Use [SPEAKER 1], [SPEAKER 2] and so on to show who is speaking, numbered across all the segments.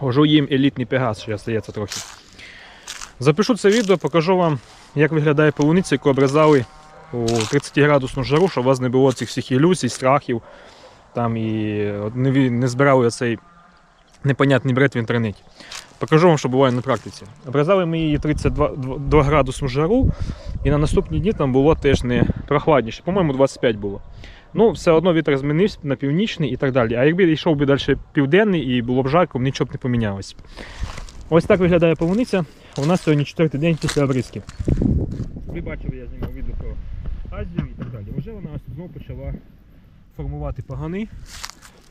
[SPEAKER 1] Вожу їм елітний пегас, що стається трохи. Запишу це відео, покажу вам, як виглядає полуниця, яку обрізали у 30 градусну жару, щоб у вас не було цих всіх ілюзій, страхів там і не збирали цей непонятний бред в інтернеті. Покажу вам, що буває на практиці. Обрізали ми її 32 дв- 2 градусну жару, і на наступні дні там було теж не прохладніше. По-моєму, 25 було. Ну, все одно вітер змінився на північний і так далі. А якби йшов би далі південний і було б жарко, нічого б не помінялося. Ось так виглядає полуниця. У нас сьогодні четвертий день після обрізки. Ви бачили, я знімав відео про Азію і так далі. Вже вона знову почала формувати пагани.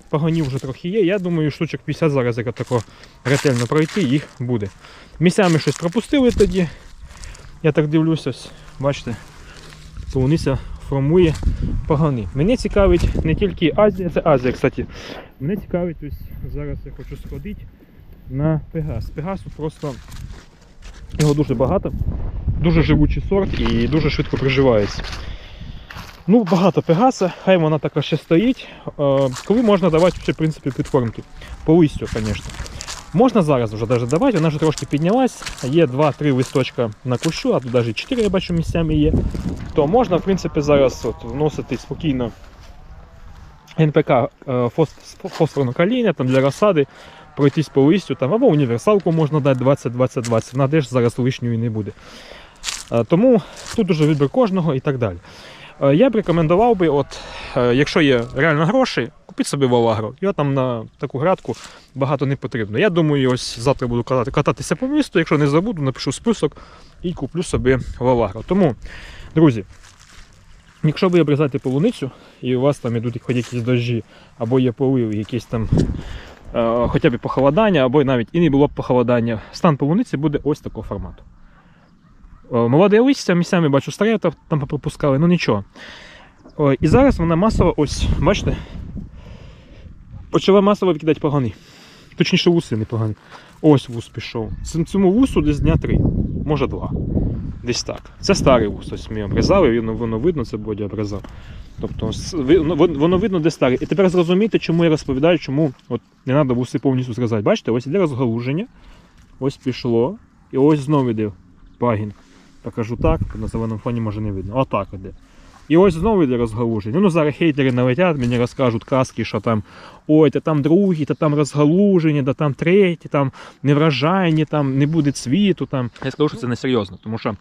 [SPEAKER 1] Паганів вже трохи є. Я думаю, штучок 50 зараз, як тако ретельно пройти, їх буде. Місцями щось пропустили тоді. Я так дивлюся, ось, бачите, полуниця формує пагани. Мене цікавить не тільки Азія, це Азія, кстати. Мене цікавить, ось зараз я хочу сходити на Пегас. Пегасу просто його дуже багато, дуже живучий сорт і дуже швидко приживається. Ну, багато Пегаса, хай вона така ще стоїть. Е, коли можна давати в принципі, підкормки? По листю, звісно. Можна зараз вже даже давати, вона вже трошки піднялась. Є 2-3 листочка на кущу, а тут навіть 4 я бачу місцями є. То можна, в принципі, зараз от вносити спокійно НПК е, фос- фосфорне каління для розсади, пройтись по листю, там, або універсалку можна дати 20-20-20, вона теж зараз лишньої не буде. Е, Тому тут уже вибір кожного і так далі. Е, Я б рекомендував би, от, е, якщо є реально гроші, купіть собі Валагро. Його там на таку грядку багато не потрібно. Я думаю, ось завтра буду катати- кататися по місту. Якщо не забуду, напишу список і куплю собі Валагро. Тому, друзі, якщо ви обрізаєте полуницю і у вас там ідуть хоч якісь дощі, або є полив, якісь там е, хоча б похолодання, або навіть і не було б похолодання, стан полуниці буде ось такого формату. Е, Молоде листя місцями бачу старе, там пропускали, ну нічого. І зараз вона масово, ось, бачите, почала масово викидати погани. Точніше, вуси не погані. Ось вус пішов. Цьому вусу десь дня три, може два. Десь так. Це старий вус, ось ми обрізали, воно, видно, це Бодя обрізав. Тобто ну, вон- воно видно, де старий. І тепер зрозумійте, чому я розповідаю, чому от не треба вуси повністю зрізати. Бачите, ось іде розгалуження, ось пішло, і ось знову йде пагін. Покажу так, на зеленому фоні може не видно. Отак іде. І ось знову йде розгалуження. Ну зараз хейтери налетять, мені розкажуть казки, що там ой, та там другий, та там розгалуження, та там третє, там невражайні, там не буде цвіту. Там. Я скажу, що це не серйозно, тому що,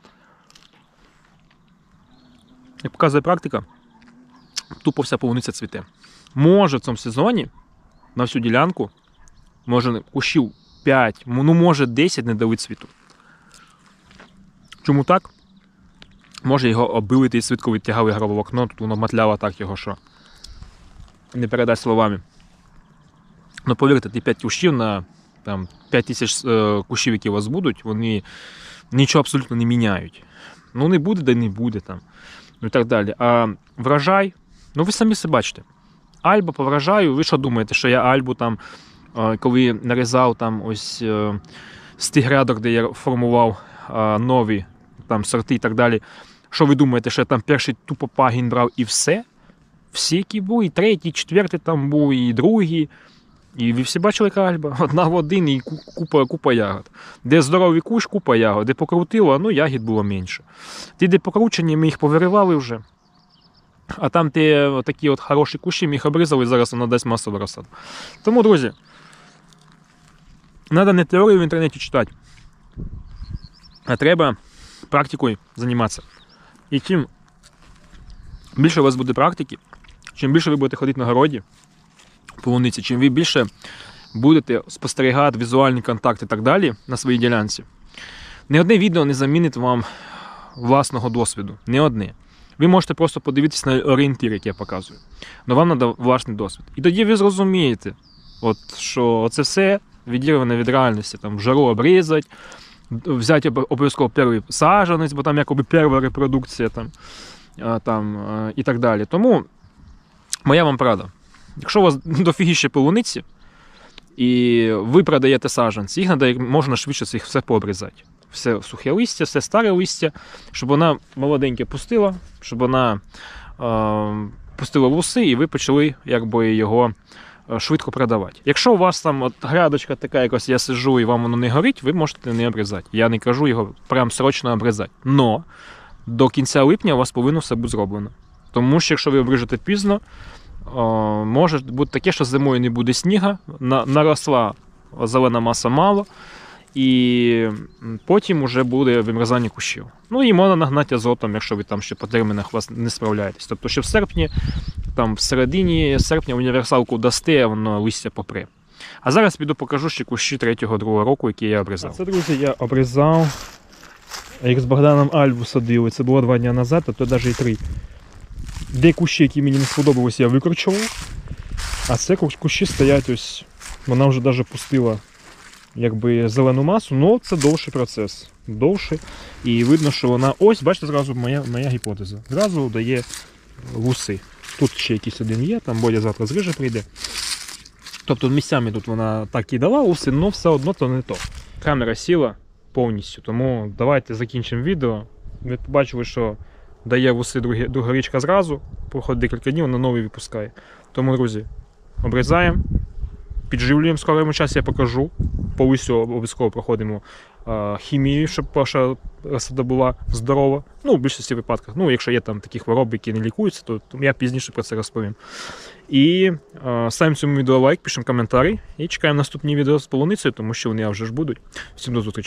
[SPEAKER 1] як показує практика, тупо вся полуниця цвіте. Може в цьому сезоні на всю ділянку, може кущів 5, ну може 10 не дали цвіту. Чому так? Може його оббили і свідко відтягали гробовокно, тут воно матляло так його, що не передасть словами. Ну повірте, ті 5 кущів на там, 5 тисяч е, кущів, які у вас будуть, вони нічого абсолютно не міняють. Ну не буде, да не буде там. Ну і так далі. А врожай, ну ви самі себе бачите. Альба по врожаю, ви що думаєте, що я Альбу там, е, коли нарізав там ось е, з тих грядок, де я формував е, нові там сорти і так далі. Що ви думаєте, що я там перший тупо пагін брав і все? Всі, які були, і третій, і четвертий там був, і другий. І ви всі бачили, яка альба? Одна в один і купа, купа ягод. Де здоровий кущ, купа ягод, де покрутило, ну ягід було менше. Ті, де покручені, ми їх повиривали вже. А там ті такі от хороші кущі, ми їх обрізали, зараз вона дасть масовий розсад. Тому, друзі, треба не теорію в інтернеті читати, а треба практикою займатися. І чим більше у вас буде практики, чим більше ви будете ходити на городі, полуниці, чим ви більше будете спостерігати візуальний контакт і так далі на своїй ділянці, не одне відео не замінить вам власного досвіду. Не одне. Ви можете просто подивитися на орієнтир, який я показую. Але вам треба власний досвід. І тоді ви зрозумієте, от, що це все відірване від реальності. Там жару обрізати, взяти об- обов'язково перший саджанець, бо там якоби перша репродукція там, там, і так далі. Тому моя вам порада. Якщо у вас дофігіще полуниці, і ви продаєте саджанці, їх треба можна швидше їх все пообрізати. Все сухе листя, все старе листя, щоб вона молоденьке пустила, щоб вона е, пустила вуси, і ви почали якби, його швидко продавати. Якщо у вас там от грядочка така, якось я сижу і вам воно не горить, ви можете не обрізати. Я не кажу його прям срочно обрізати. Но до кінця липня у вас повинно все бути зроблено. Тому що якщо ви обріжете пізно, може бути таке, що зимою не буде сніга, наросла зелена маса мало, і потім вже буде вимерзання кущів. Ну і можна нагнати азотом, якщо ви там ще по термінах вас не справляєтесь. Тобто, що в серпні, там в середині серпня універсалку дасте, воно листя попре. А зараз піду покажу ще кущі 3-2 року, які я обрізав. Це, друзі, я обрізав. Як з Богданом Альву садили, це було два дні назад, а то навіть і три. Де кущі, які мені не сподобалися, я викорчував. А це кущі стоять ось. Вона вже навіть пустила якби зелену масу, але це довший процес. Довший. І видно, що вона. Ось, бачите, зразу моя, моя гіпотеза. Зразу дає вуси. Тут ще якийсь один є, там Бодя завтра зриже прийде. Тобто місцями тут вона так і дала уси, але все одно то не то. Камера сіла повністю, тому давайте закінчимо відео. Ви побачили, що дає вуси друга річка зразу, проходить декілька днів, вона новий випускає. Тому, друзі, обрізаємо, підживлюємо в скорому часі, я покажу. По листю обов'язково проходимо хімію, щоб ваша розсада була здорова. Ну, в більшості випадках. Ну, якщо є там такі хвороби, які не лікуються, то, я пізніше про це розповім. І ставимо цьому відео лайк, пишемо коментарі і чекаємо наступні відео з полуницею, тому що вони вже ж будуть. Всім до зустрічі.